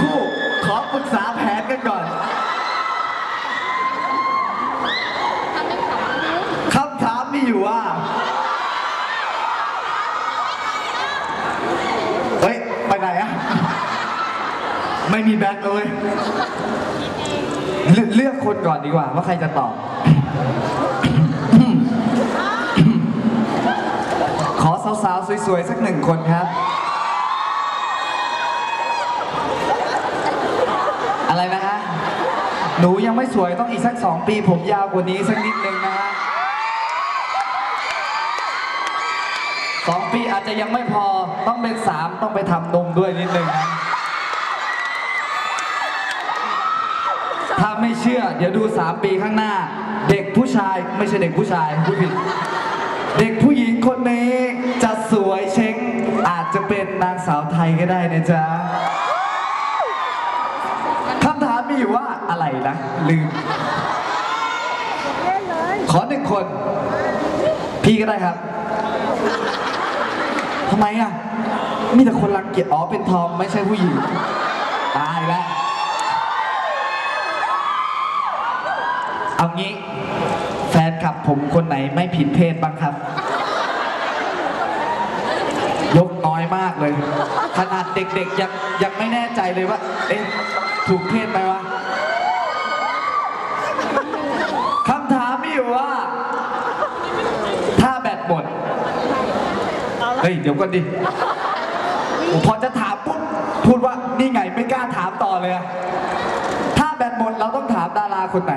คู่ ขอปรึกษาแผนกันก่อน คำถามมีอยู่ว่า เฮ้ย ไปไหนอะไม่มีแบ็คเลย เลือกคนก่อนดีกว่า ว่าใครจะตอบ ขอสาวๆ สวยๆ สักหนึ่งคนครับ อะไรนะฮะ หนูยังไม่สวยต้องอีกสักสองปี ผมยาวกว่านี้สักนิดนึงนะฮะสองปีอาจจะยังไม่พอต้องเป็นสามต้องไปทำนมด้วยนิดนึงนะถ้าไม่เชื่อ เดี๋ยวดูสามปีข้างหน้า เด็กผู้ชายไม่ใช่เด็กผู้ชายพูดผิด เด็กผู้หญิงคนนี้จะสวยเช้งอาจจะเป็นนางสาวไทยก็ได้นะจ๊ะ คำถามมีอยู่ว่าอะไร นะ ลืม ขอหนึ่งคน พี่ก็ได้ครับทำไมอะ มีแต่คนรังเกียจอ๋อเป็นทอมไม่ใช่ผู้หญิง ตายแล้วเอางี้ แฟนคลับผมคนไหนไม่ผิดเพศบ้างครับ ยกน้อยมากเลย ขนาดเด็กๆยังยังไม่แน่ใจเลยว่า เอ๊ะ ถูกเพศไหมวะคำถามมีอยู่ว่า ถ้าแบตหมด เฮ้ย เดี๋ยวก่อนดิผมพอจะถามปุ๊บ พูดว่านี่ไงไม่กล้าถามต่อเลยอะถ้าแบตหมดเราต้องถามดาราคนไหน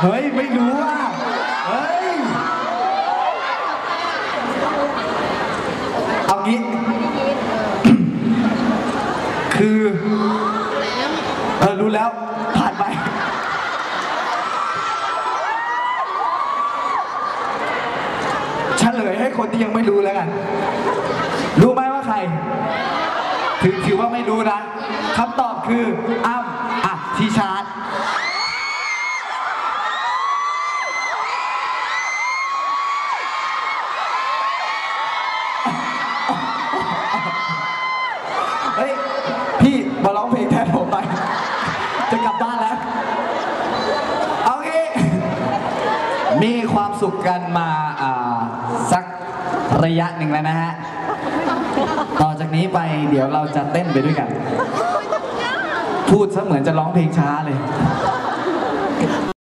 เฮ้ย ไม่รู้อะเฮ้ย เอางี้ คือ เออ รู้แล้ว ผ่านไป เฉลยให้คนที่ยังไม่รู้แล้วกัน รู้ไหมว่าใคร ถือถือว่าไม่รู้นะคำตอบคืออ้ำอะทีชาร์ตเฮ้ย พี่มาร้องเพลงแทนผมไป จะกลับบ้านแล้ว เอางี้ มีความสุขกันมาอ่า ระยะหนึ่งแล้วนะฮะ ต่อจากนี้ไปเดี๋ยวเราจะเต้นไปด้วยกัน พูดซะเหมือนจะร้องเพลงช้าเลย